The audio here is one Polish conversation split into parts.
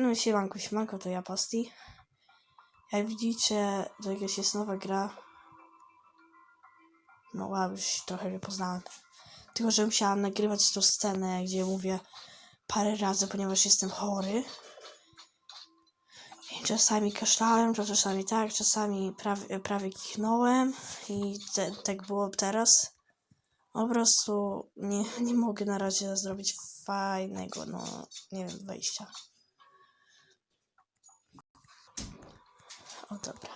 No siemanko, siemanko, to ja Pasti. Jak widzicie, to jakaś jest nowa gra. No wow, już trochę nie poznałem. Tylko, że musiałam nagrywać tą scenę, gdzie mówię parę razy, ponieważ jestem chory. I czasami kaszlałem, to czasami tak, czasami prawie, prawie kichnąłem. I te, tak było teraz. Po prostu nie, nie mogę na razie zrobić fajnego, no nie wiem, wejścia. O dobra.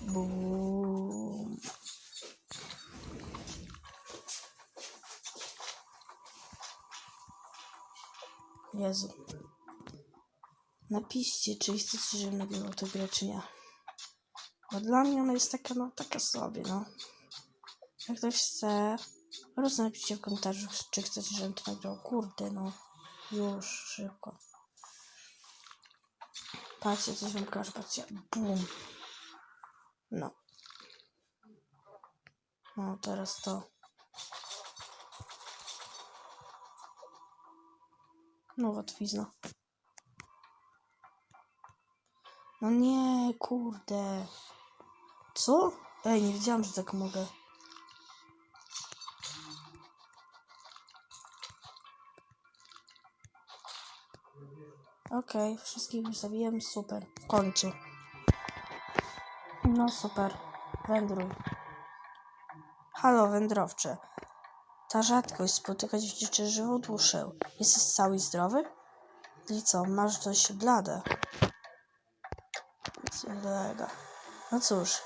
Bum. Jezu. Napiszcie, czy chcecie, żebym nagrywał tę grę, czy nie. Bo dla mnie ona jest taka, no, taka sobie, no. Jak ktoś chce, po prostu napiszcie w komentarzu, czy chcecie, żebym to nagrał. Kurde, no. Już, szybko. Patrzcie, coś wam pokażę, patrzcie. Bum. No. No, teraz to. No, łatwizna. No nie, kurde. Co? Ej, nie wiedziałam, że tak mogę. Okej, wszystkich już zabiłem, super. W końcu. No super. Wędruj. Halo, wędrowcze. Ta rzadkość spotykać w dziczy żywą duszę. Jesteś cały i zdrowy? I co, masz dość blade? Kolega. No cóż,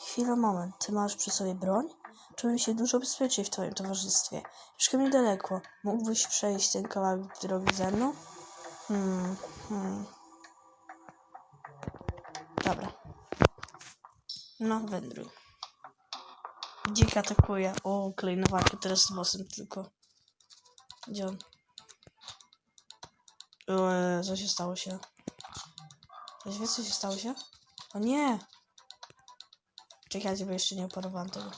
chwila, moment. Ty masz przy sobie broń? Czułem się dużo bezpieczniej w twoim towarzystwie. Mieszkam niedaleko. Mógłbyś przejść ten kawałek drogi ze mną? Hmm, hmm. Dobra. No, wędruj. Dzik atakuje. O, klejnowaty teraz z bossem tylko. Gdzie on? Eee, co się stało się? Ktoś wie, co się stało się? O nie! Czekajcie, bo jeszcze nie oparowałam tego.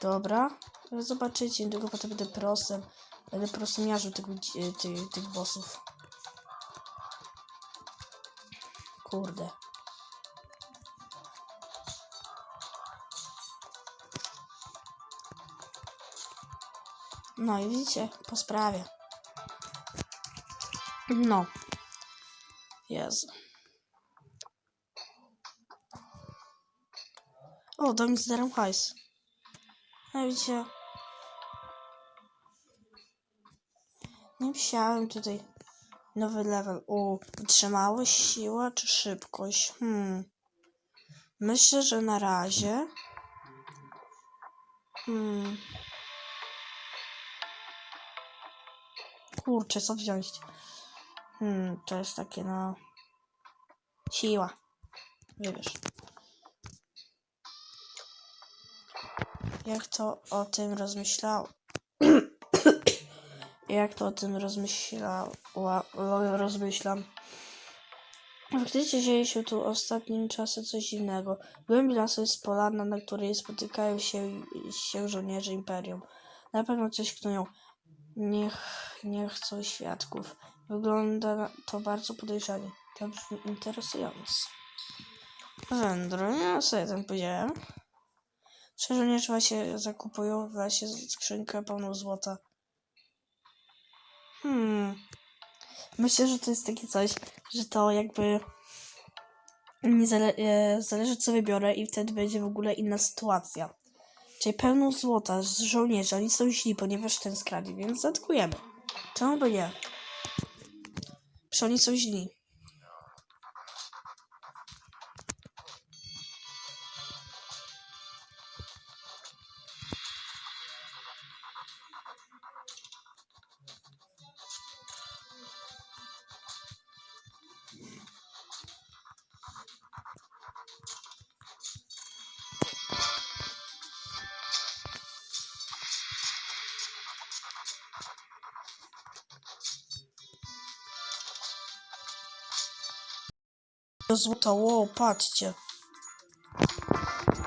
Dobra. Zobaczycie, niedługo potem będę prosem. Będę prosem miarzył tego, dzi- tych, tych bossów. Kurde. No i widzicie, po sprawie. No. Jezu. O, dał mi z hajs. No widzicie. Nie wsiałem tutaj. Nowy level. U, wytrzymałość, siła czy szybkość? Hmm. Myślę, że na razie. Hmm. Kurczę, co wziąć? Hmm, to jest takie no. Siła. Wybierz. Jak to o tym rozmyślał? Jak to o tym rozmyślał? Rozmyślam. Faktycznie dzieje się tu ostatnim czasem coś innego. W głębi lasu jest polana, na której spotykają się, się żołnierze Imperium. Na pewno coś knują. Niech nie chcą świadków. Wygląda to bardzo podejrzanie. To brzmi interesująco. Wędro, ja sobie tam powiedziałem. Czy żołnierze właśnie zakupują w lesie skrzynkę pełną złota? Hmm. Myślę, że to jest takie coś, że to jakby nie zale e, zależy co wybiorę i wtedy będzie w ogóle inna sytuacja. Czyli pełną złota z żołnierzy, oni są źli, ponieważ ten skradli, więc zatkujemy. Czemu by nie? Przecież oni są źli. To złoto, wow, patrzcie.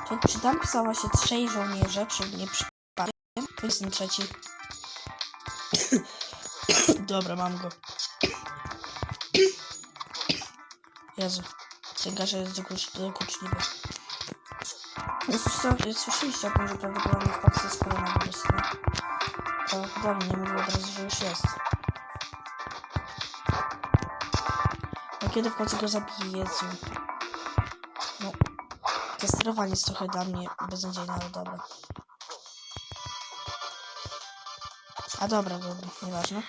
Czy, czy tam pisała się trzej żołnierze, czy nie przypadkiem? To jest ten trzeci. Dobra, mam go. Jezu, ten garze jest dokucz- dokuczliwy. Nie Słyszeliście o tym, że prawdopodobnie w Polsce jest koronawirus, no? Prawdopodobnie, nie mówię od razu, że już jest. Kiedy w końcu go zabiję, Jezu? No, to sterowanie jest trochę dla mnie beznadziejne, ale dobra. A dobra, dobra, nieważne.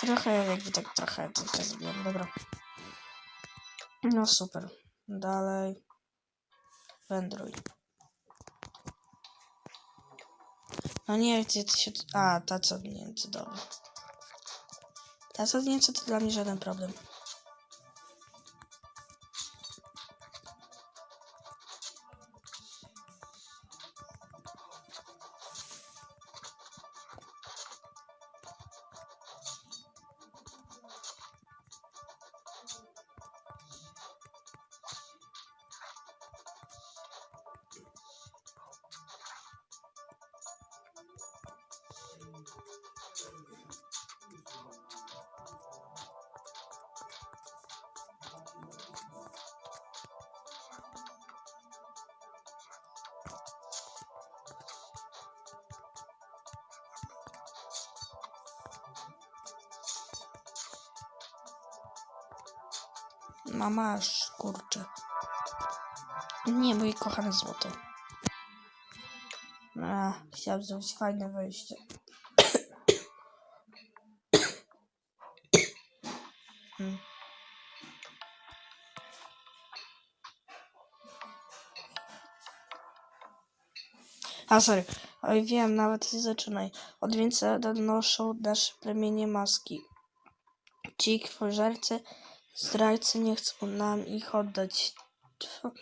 Trochę, jakby tak trochę, trochę zrobiłem, dobra. No super. Dalej. Wędruj. No nie, gdzie ty się... A, ta co od dobra. Ta co od to dla mnie żaden problem. No masz, kurczę. Nie, moje kochane złoto. A, chciałam zrobić fajne wejście. Hmm. A, sorry. Oj, wiem, nawet nie zaczynaj. Od wieńca donoszą nasze plemienie maski. Ci krwożercy, zdrajcy nie chcą nam ich oddać.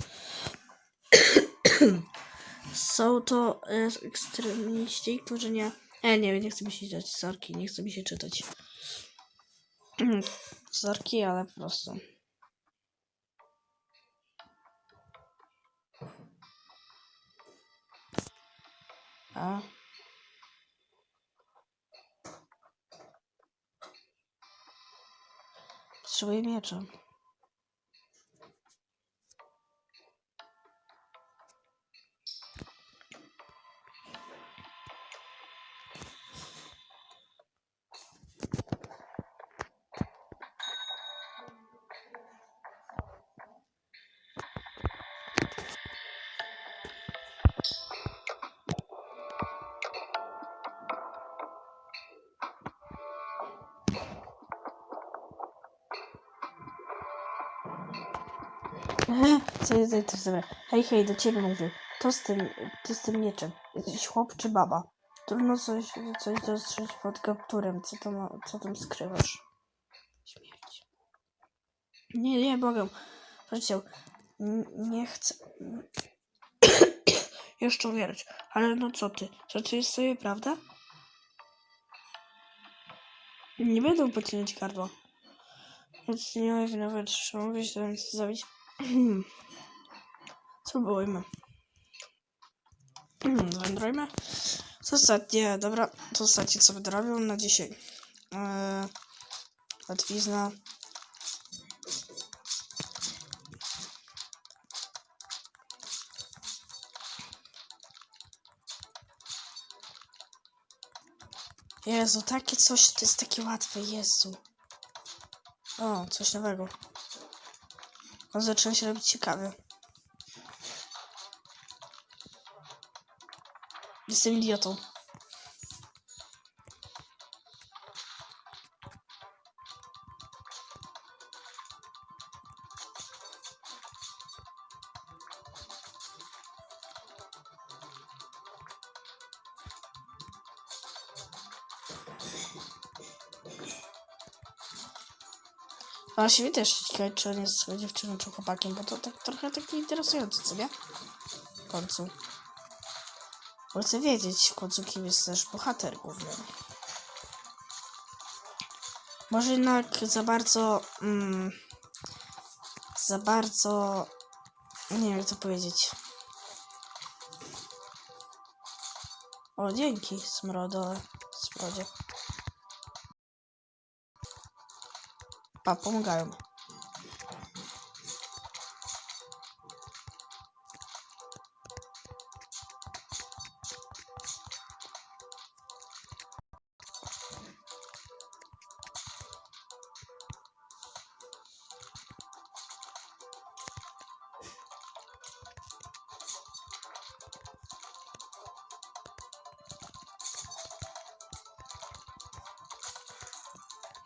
Są to e, ekstremiści, którzy nie... E, nie, nie chcę mi się czytać sorki, nie chce mi się czytać. Sorki, ale po prostu. A. Potrzebuję miecza. Co jest to sobie? Hej, hej, do ciebie mówię. To z tym, ty z tym mieczem. Jesteś chłop czy baba? Trudno coś, coś dostrzec pod kapturem. Co tam, co tam skrywasz? Śmierć. Nie, nie, błagam. Proszę nie chcę... Jeszcze umierać. Ale no co ty? Rzeczy jest sobie prawda? Nie będą pocinać gardła. Więc nie wiem nawet, czy mogę się zrobić. Spróbujmy. Wędrujmy. To ostatnie, dobra, to ostatnie co będę robił na dzisiaj. Eee, łatwizna. Jezu, takie coś, to jest takie łatwe, Jezu. O, coś nowego. On zaczyna się robić ciekawy. Jestem idiotą. Właściwie też ciekawe, czy on jest dziewczyną czy chłopakiem, bo to tak trochę takie interesujące, co nie? W końcu. Bo chcę wiedzieć w końcu, kim jest też bohater główny. Może jednak za bardzo mm, za bardzo. Nie wiem, jak to powiedzieć. O, dzięki, smrodole. Smrodzie. അപ്പവും കാണും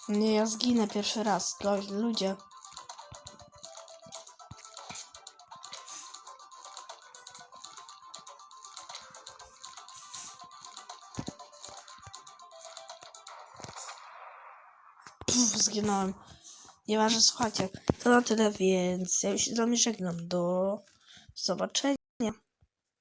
Nie, ja zginę pierwszy raz. Ludzie. Zginąłem. Nieważne, słuchajcie. To na tyle, więc ja już z wami żegnam. Do zobaczenia.